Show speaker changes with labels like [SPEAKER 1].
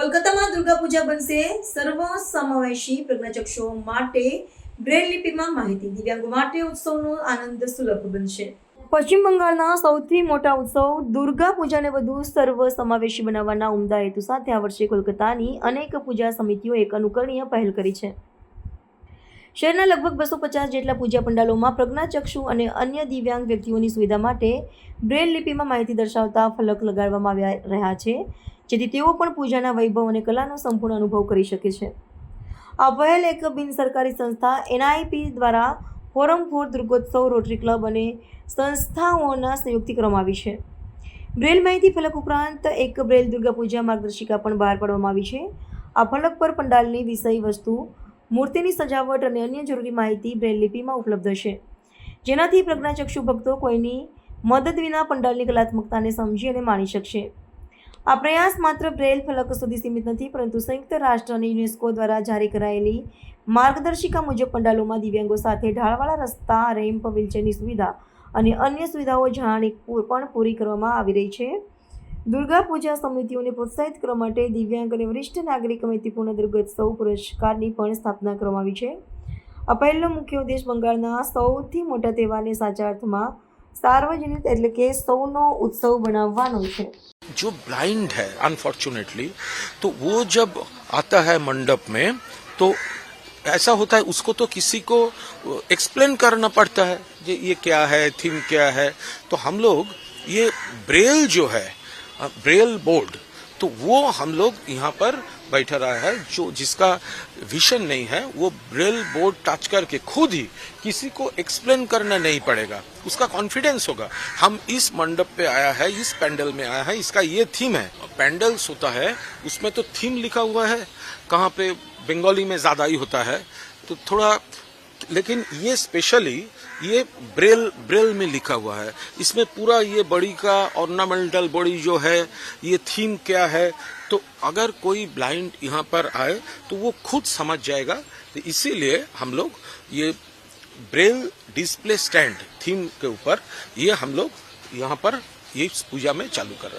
[SPEAKER 1] પૂજા બનશે. સર્વ સમાવેશી પ્રજ્ઞાચક્ષુઓ માટે બ્રેલ લિપિમાં માહિતી. દિવ્યાંગો માટે ઉત્સવનો આનંદ સુલભ બનશે. પશ્ચિમ બંગાળના સૌથી મોટા ઉત્સવ દુર્ગા પૂજાને વધુ સર્વ સમાવેશી બનાવવાના ઉમદા હેતુ સાથે આ વર્ષે કોલકાતાની અનેક પૂજા સમિતિઓ એક અનુકરણીય પહેલ કરી છે. શહેરના લગભગ બસો પચાસ જેટલા પૂજા પંડાલોમાં પ્રજ્ઞાચક્ષુ અને અન્ય દિવ્યાંગ વ્યક્તિઓની સુવિધા માટે બ્રેલ લિપિમાં માહિતી દર્શાવતા ફલક લગાડવામાં આવ્યા રહ્યા છે. જેથી તેઓ પણ પૂજાના વૈભવ અને કલાનો સંપૂર્ણ અનુભવ કરી શકે છે. આ પહેલ એક બિન સરકારી સંસ્થા એનઆઈપી દ્વારા forum for Durgotsav rotary club અને સંસ્થાઓના સંયુક્તિ કરવામાં આવી છે. બ્રેલ માહિતી ફલક ઉપરાંત એક બ્રેલ દુર્ગા પૂજા માર્ગદર્શિકા પણ બહાર પાડવામાં આવી છે. આ ફલક પર પંડાલની વિષય વસ્તુ, મૂર્તિની સજાવટ અને અન્ય જરૂરી માહિતી બ્રેલ લિપિમાં ઉપલબ્ધ છે. જેનાથી પ્રજ્ઞાચક્ષુ ભક્તો કોઈની મદદ વિના પંડાલની કલાત્મકતાને સમજી અને માણી શકશે. આ પ્રયાસ માત્ર બ્રેલ ફલક સુધી સીમિત નથી, પરંતુ સંયુક્ત રાષ્ટ્ર અને યુનેસ્કો દ્વારા જારી કરાયેલી માર્ગદર્શિકા મુજબ પંડાલોમાં દિવ્યાંગો સાથે ઢાળવાળા રસ્તા, રેમ્પ, વ્હીલચેરની સુવિધા અને અન્ય સુવિધાઓ જાણી પણ પૂરી કરવામાં આવી રહી છે. દુર્ગા પૂજા સમિતિઓને પ્રોત્સાહિત કરવા માટે દિવ્યાંગ અને વરિષ્ઠ નાગરિક સમિતિપૂર્ણ દુર્ગોત્સવ પુરસ્કારની પણ સ્થાપના કરવામાં આવી છે. આ પહેલો મુખ્ય ઉદ્દેશ બંગાળના સૌથી મોટા તહેવારને સાચા અર્થમાં સાર્વજનિક એટલે કે સૌનો ઉત્સવ બનાવવાનો છે.
[SPEAKER 2] जो ब्लाइंड है अनफॉर्चुनेटली तो वो जब आता है मंडप में तो ऐसा होता है, उसको तो किसी को एक्सप्लेन करना पड़ता है ये ये क्या है थीम क्या है। तो हम लोग, ये ब्रेल जो है ब्रेल बोर्ड तो वो हम लोग यहाँ पर बैठा रहा है, जो जिसका विशन नहीं है, वो ब्रेल बोर्ड टच करके खुद ही किसी को एक्सप्लेन करना नहीं पड़ेगा। उसका कॉन्फिडेंस होगा। हम इस मंडप पे आया है, इस पैंडल में आया है, इसका ये थीम है। पैंडल्स होता है, उसमें तो थीम लिखा हुआ है। कहाँ पे बंगाली में ज़्यादा ही होता है। तो थोड़ा लेकिन ये स्पेशली ये ब्रेल ब्रेल में लिखा हुआ है। इसमें पूरा ये बॉडी का ऑर्नामेंटल बॉडी जो है, ये थीम क्या है तो अगर कोई ब्लाइंड यहाँ पर आए तो वो खुद समझ जाएगा। तो इसीलिए हम लोग ये ब्रेल डिस्प्ले स्टैंड थीम के ऊपर ये हम लोग यहाँ पर ये पूजा में चालू कर रहे हैं।